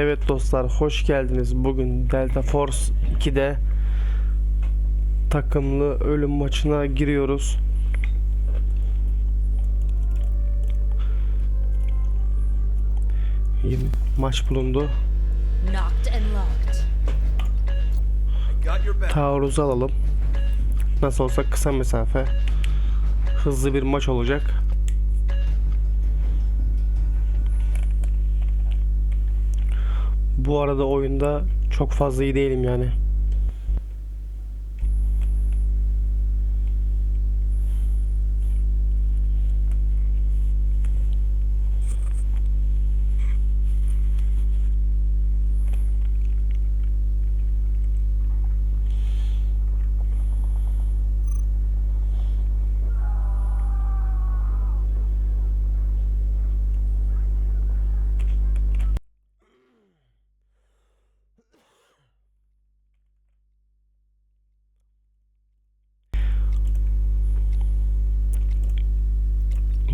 Evet dostlar hoş geldiniz. Bugün Delta Force 2'de takımlı ölüm maçına giriyoruz. Yeni maç bulundu. Taarruzu alalım. Nasıl olsa kısa mesafe. Hızlı bir maç olacak. Bu arada oyunda çok fazla iyi değilim yani.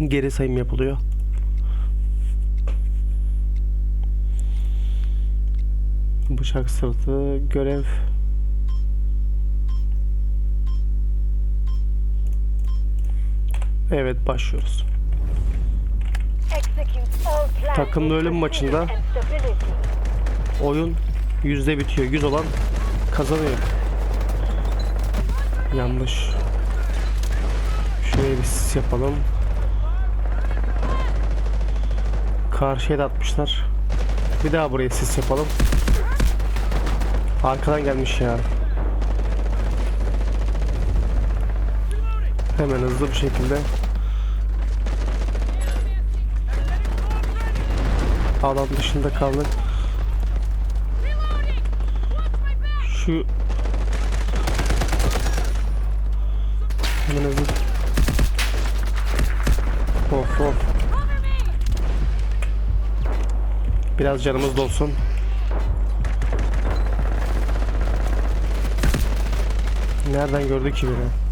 Geri sayım yapılıyor. Bıçak sırtı görev Evet başlıyoruz. Takımlı ölüm maçında Oyun yüzde bitiyor. Yüz olan kazanıyor. Yanlış. Şuraya bir yapalım. Karşıya da atmışlar. Bir daha buraya sis yapalım. Arkadan gelmiş ya. Hemen hızlı bir şekilde. Alan dışında kaldık. Şu Hemen hızlı Of of Biraz canımız dolsun Nereden gördü ki beni?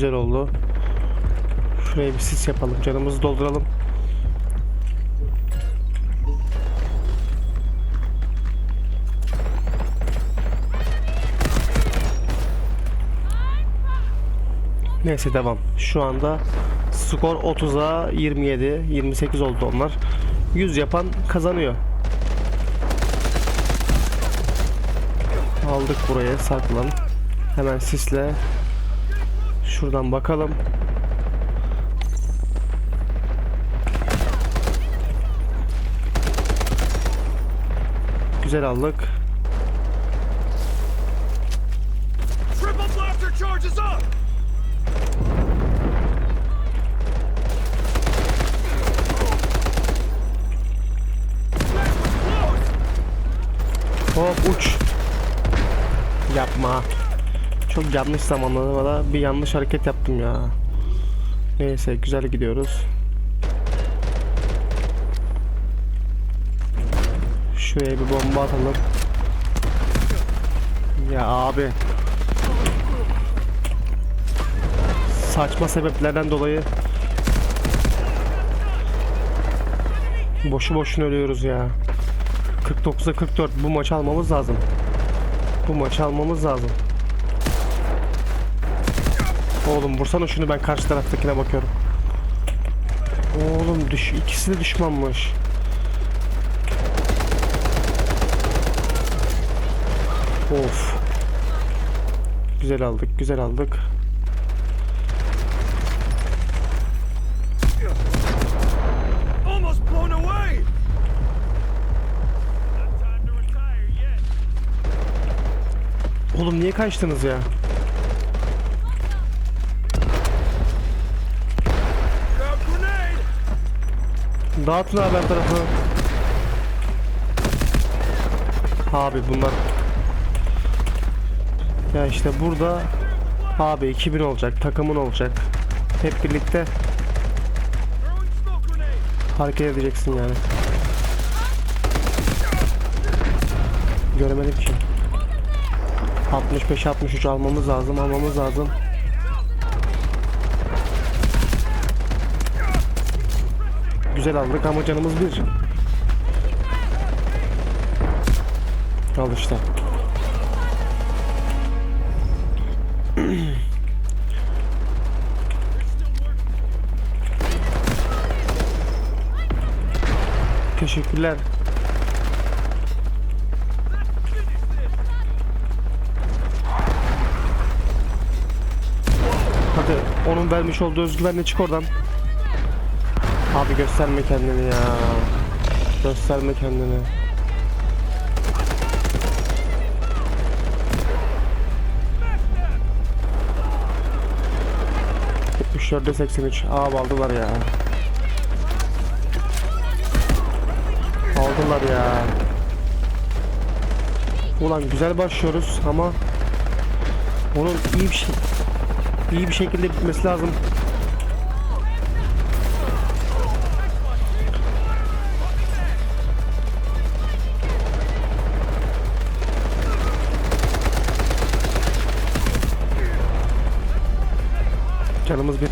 Güzel oldu. Şuraya bir sis yapalım. Canımızı dolduralım. Neyse devam. Şu anda skor 30'a 27, 28 oldu onlar. 100 yapan kazanıyor. Aldık buraya saklan. Hemen sisle. Şuradan bakalım. Güzel aldık. Hop uç. Yapma. Çok yanlış zamanlamada bir yanlış hareket yaptım ya. Neyse güzel gidiyoruz. Şuraya bir bomba atalım. Ya abi. Saçma sebeplerden dolayı boşu boşuna ölüyoruz ya. 49'a 44 bu maçı almamız lazım. Bu maçı almamız lazım. Oğlum vursana şunu ben karşı taraftakine bakıyorum. Oğlum düş ikisi de düşmanmış. Of. Güzel aldık, güzel aldık. Oğlum niye kaçtınız ya? Dağıtın abi her tarafı. Abi bunlar Ya işte burada abi 2000 olacak, takımın olacak. Hep birlikte hareket edeceksin yani. Göremedim ki. 65 63 almamız lazım, almamız lazım. Güzel aldık ama canımız bir. Al işte. Teşekkürler. Hadi onun vermiş olduğu özgüvenle çık oradan. Abi gösterme kendini ya. Gösterme kendini. Şurada 83. Abi aldılar ya. Aldılar ya. Ulan güzel başlıyoruz ama onun iyi bir şey iyi bir şekilde bitmesi lazım. Canımız bir.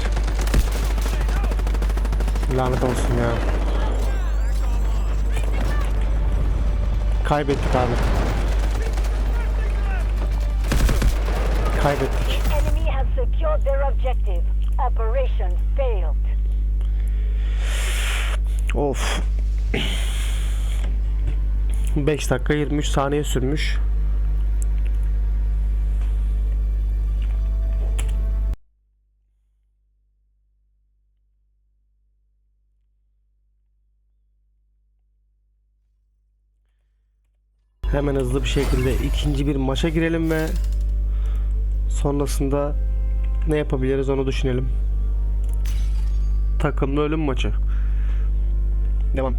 Lanet olsun ya. Kaybettik abi. Kaybettik. Enemy has secured their objective. Operation failed. Of. 5 dakika 23 saniye sürmüş. Hemen hızlı bir şekilde ikinci bir maça girelim ve sonrasında ne yapabiliriz onu düşünelim. Takımlı ölüm maçı. Devam.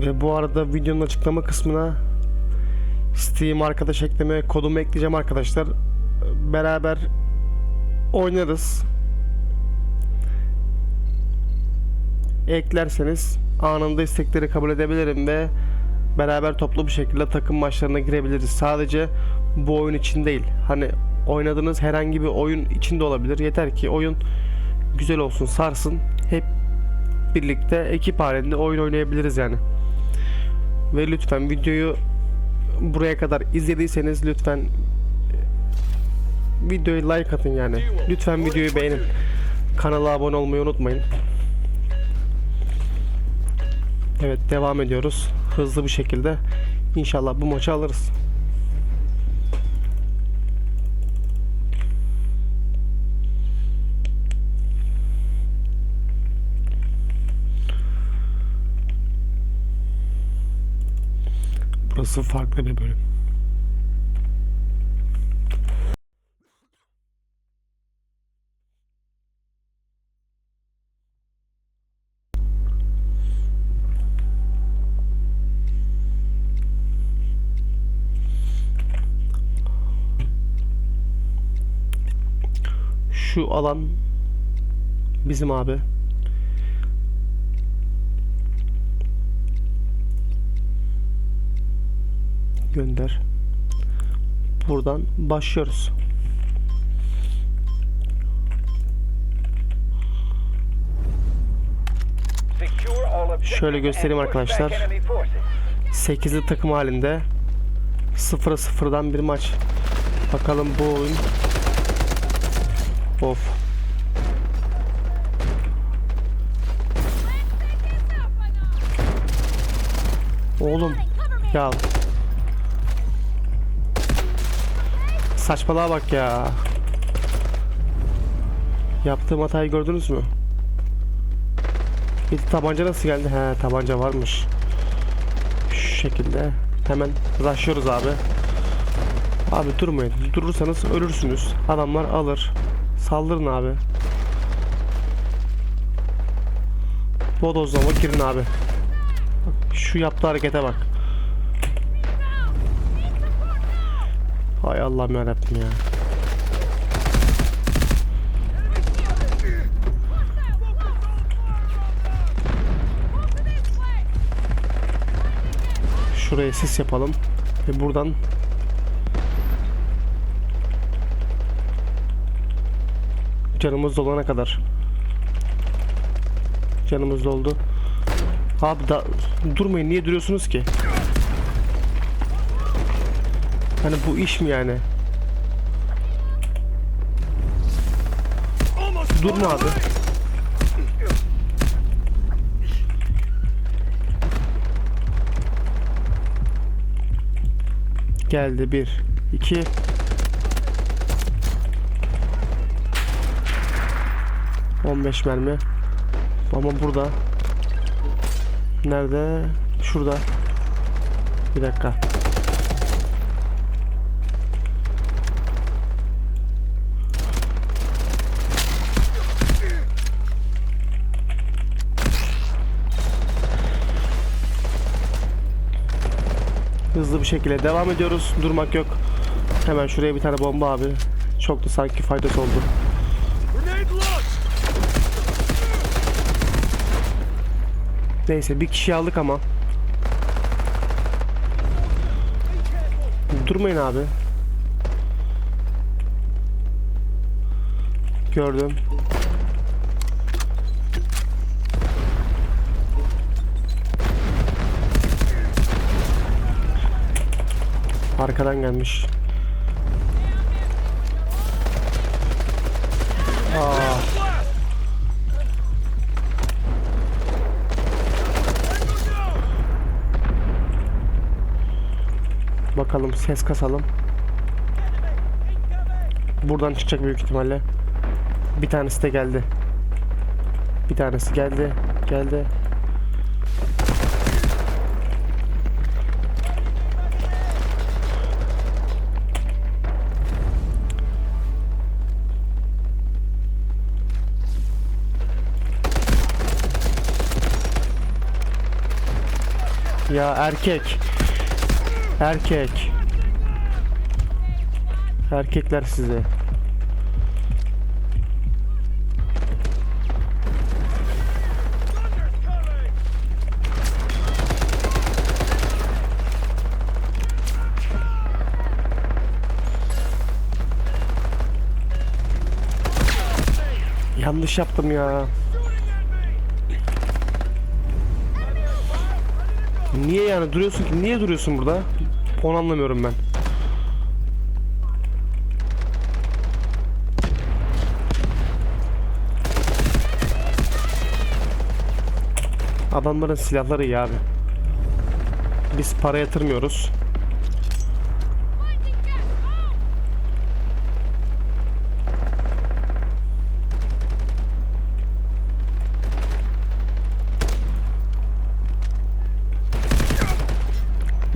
Ve bu arada videonun açıklama kısmına Steam arkadaş ekleme kodumu ekleyeceğim arkadaşlar. Beraber oynarız. Eklerseniz anında istekleri kabul edebilirim ve beraber toplu bir şekilde takım maçlarına girebiliriz. Sadece bu oyun için değil. Hani oynadığınız herhangi bir oyun içinde olabilir. Yeter ki oyun güzel olsun, sarsın. Hep birlikte ekip halinde oyun oynayabiliriz yani. Ve lütfen videoyu buraya kadar izlediyseniz lütfen e, videoyu like atın yani. Lütfen videoyu beğenin. Kanala abone olmayı unutmayın. Evet devam ediyoruz. Hızlı bir şekilde inşallah bu maçı alırız. Burası farklı bir bölüm. Şu alan bizim abi. Gönder. Buradan başlıyoruz. Şöyle göstereyim arkadaşlar. 8'li takım halinde 0'a 0'dan bir maç. Bakalım bu oyun. Of. Oğlum ya Saçmalığa bak ya. Yaptığım hatayı gördünüz mü? Bir tabanca nasıl geldi? He tabanca varmış. Şu şekilde. Hemen rushlıyoruz abi. Abi durmayın. Durursanız ölürsünüz. Adamlar alır. Saldırın abi. Bodozlama girin abi. Şu yaptığı harekete bak. Hay Allah'ım yarabbim ya. Şuraya sis yapalım. Ve buradan canımız dolana kadar. Canımız doldu. Abi da durmayın niye duruyorsunuz ki? Hani bu iş mi yani? Durma abi. Geldi bir, iki. On beş mermi. Ama burada. Nerede? Şurada. Bir dakika. Hızlı bir şekilde devam ediyoruz. Durmak yok. Hemen şuraya bir tane bomba abi. Çok da sanki faydası oldu. Neyse bir kişi aldık ama. Durmayın abi. Gördüm. Arkadan gelmiş. Bakalım ses kasalım. Buradan çıkacak büyük ihtimalle. Bir tanesi de geldi. Bir tanesi geldi. Geldi. Ya erkek. Erkek. Erkekler size. Yanlış yaptım ya. Niye yani duruyorsun ki? Niye duruyorsun burada? Onu anlamıyorum ben. Adamların silahları iyi abi. Biz para yatırmıyoruz.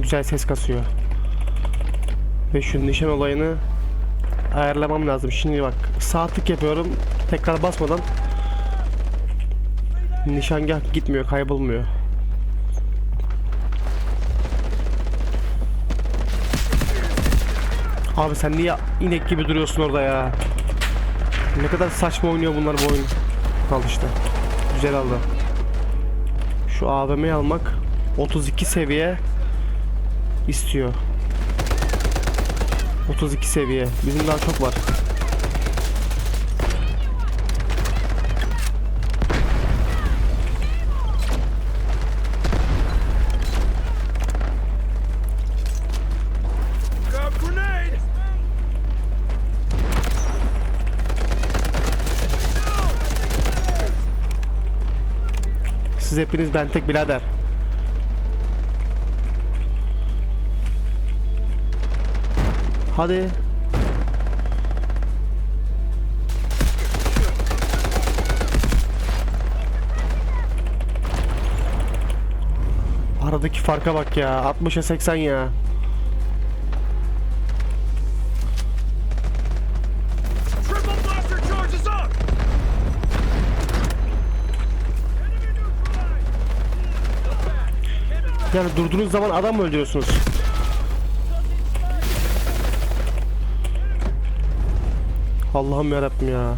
Güzel ses kasıyor. Ve şu nişan olayını ayarlamam lazım. Şimdi bak sağ tık yapıyorum. Tekrar basmadan nişangah gitmiyor, kaybolmuyor. Abi sen niye inek gibi duruyorsun orada ya? Ne kadar saçma oynuyor bunlar bu oyun. Al işte. Güzel aldı. Şu AVM'yi almak 32 seviye istiyor. 32 seviye. Bizim daha çok var. Siz hepiniz ben tek birader. Hadi. Aradaki farka bak ya. 60'a 80 ya. Yani durduğunuz zaman adam mı öldürüyorsunuz? Allah'ım yarabbim ya.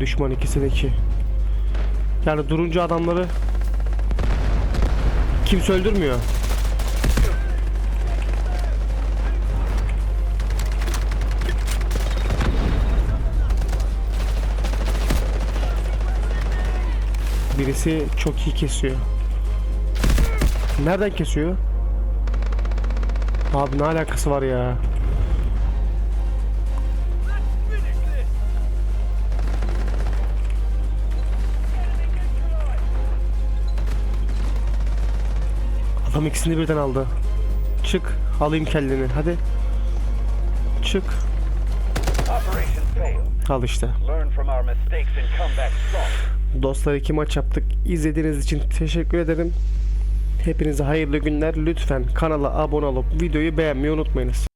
Düşman ikisi de iki. Yani durunca adamları kimse öldürmüyor. Birisi çok iyi kesiyor. Nereden kesiyor? Abi ne alakası var ya? Adam ikisini birden aldı. Çık, alayım kelleni. Hadi. Çık. Al işte. Dostlar iki maç yaptık. İzlediğiniz için teşekkür ederim. Hepinize hayırlı günler. Lütfen kanala abone olup videoyu beğenmeyi unutmayınız.